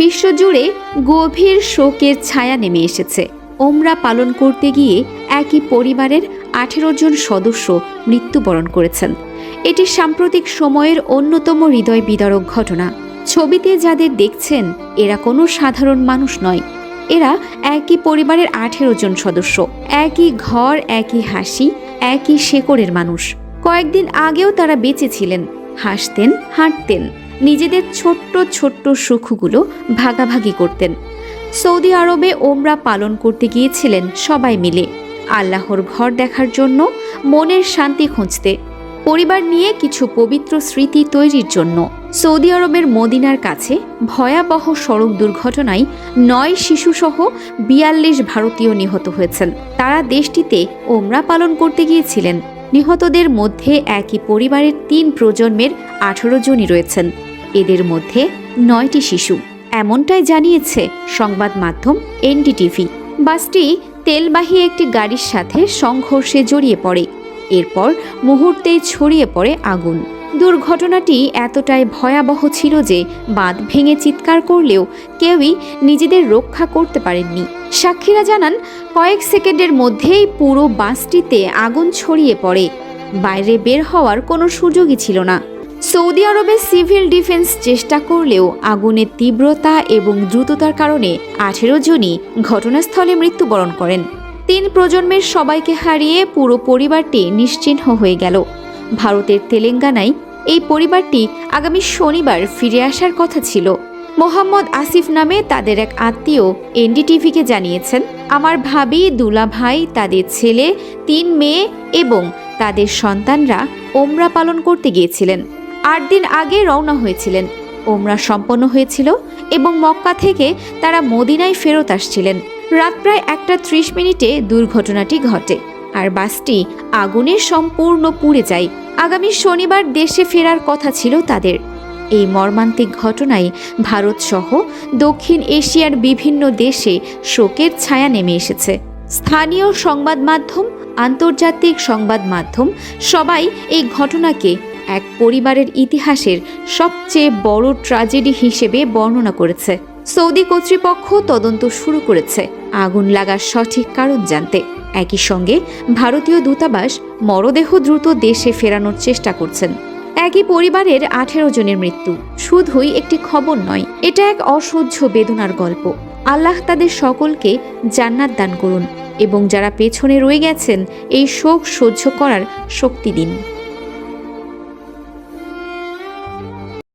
বিশ্বজুড়ে গভীর শোকের ছায়া নেমে এসেছে। ওমরা পালন করতে গিয়ে একই পরিবারের আঠেরো জন সদস্য মৃত্যুবরণ করেছেন। এটি সাম্প্রতিক সময়ের অন্যতম হৃদয় বিদারক ঘটনা। ছবিতে যাদের দেখছেন, এরা কোনো সাধারণ মানুষ নয়। এরা একই পরিবারের আঠেরো জন সদস্য। একই ঘর, একই হাসি, একই শেকড়ের মানুষ। কয়েকদিন আগেও তারা বেঁচে ছিলেন। হাসতেন, হাঁটতেন। নিজেদের ছোট্ট ছোট্ট সুখগুলো ভাগাভাগি করতেন। সৌদি আরবে ওমরা পালন করতে গিয়েছিলেন সবাই মিলে। আল্লাহর ঘর দেখার জন্য মনের শান্তি খুঁজতে, পরিবার নিয়ে কিছু পবিত্র স্মৃতি তৈরির জন্য। সৌদি আরবের মদিনার কাছে ভয়াবহ সড়ক দুর্ঘটনায় নয় শিশুসহ বিয়াল্লিশ ভারতীয় নিহত হয়েছেন। তারা দেশটিতে ওমরা পালন করতে গিয়েছিলেন। নিহতদের মধ্যে একই পরিবারের তিন প্রজন্মের আঠারো জনই রয়েছেন। এদের মধ্যে নয়টি শিশু। এমনটাই জানিয়েছে সংবাদ মাধ্যম এনডিটিভি। বাসটি তেলবাহী একটি গাড়ির সাথে সংঘর্ষে জড়িয়ে পড়ে। এরপর মুহূর্তেই ছড়িয়ে পড়ে আগুন। দুর্ঘটনাটি এতটাই ভয়াবহ ছিল যে বাঁধ ভেঙে চিৎকার করলেও কেউই নিজেদের রক্ষা করতে পারেননি। সাক্ষীরা জানান, কয়েক সেকেন্ডের মধ্যেই পুরো বাসটিতে আগুন ছড়িয়ে পড়ে। বাইরে বের হওয়ার কোনো সুযোগই ছিল না। সৌদি আরবে সিভিল ডিফেন্স চেষ্টা করলেও আগুনের তীব্রতা এবং দ্রুততার কারণে আঠেরো জনই ঘটনাস্থলে মৃত্যুবরণ করেন। তিন প্রজন্মের সবাইকে হারিয়ে পুরো পরিবারটি নিশ্চিহ্ন হয়ে গেল। ভারতের তেলেঙ্গানায় এই পরিবারটি আগামী শনিবার ফিরে আসার কথা ছিল। মোহাম্মদ আসিফ নামে তাদের এক আত্মীয় এনডিটিভিকে জানিয়েছেন, আমার ভাবি, দুলা ভাই, তাদের ছেলে, তিন মেয়ে এবং তাদের সন্তানরা ওমরা পালন করতে গিয়েছিলেন। আট দিন আগে রওনা হয়েছিলেন। ওমরা সম্পন্ন হয়েছিল এবং মক্কা থেকে তারা মদিনায় ফেরত আসছিলেন। রাত প্রায় একটা ত্রিশ মিনিটে দুর্ঘটনাটি ঘটে আর বাসটি আগুনে সম্পূর্ণ পুড়ে যায়। আগামী শনিবার দেশে ফেরার কথা ছিল তাদের। এই মর্মান্তিক ঘটনায় ভারত সহ দক্ষিণ এশিয়ার বিভিন্ন দেশে শোকের ছায়া নেমে এসেছে। স্থানীয় সংবাদ মাধ্যম, আন্তর্জাতিক সংবাদ মাধ্যম সবাই এই ঘটনাকে এক পরিবারের ইতিহাসের সবচেয়ে বড় ট্র্যাজেডি হিসেবে বর্ণনা করেছে। সৌদি কর্তৃপক্ষ তদন্ত শুরু করেছে। আগুন লাগার সঠিক কারণ জানতে। একই সঙ্গে ভারতীয় দূতাবাস মরদেহ দ্রুত দেশে ফেরানোর চেষ্টা করছেন। একই পরিবারের আঠেরো জনের মৃত্যু। শুধুই একটি খবর নয়, এটা এক অসহ্য বেদনার গল্প। আল্লাহ তাদের সকলকে জান্নাত দান করুন এবং যারা পেছনে রয়ে গেছেন, এই শোক সহ্য করার শক্তি দিন।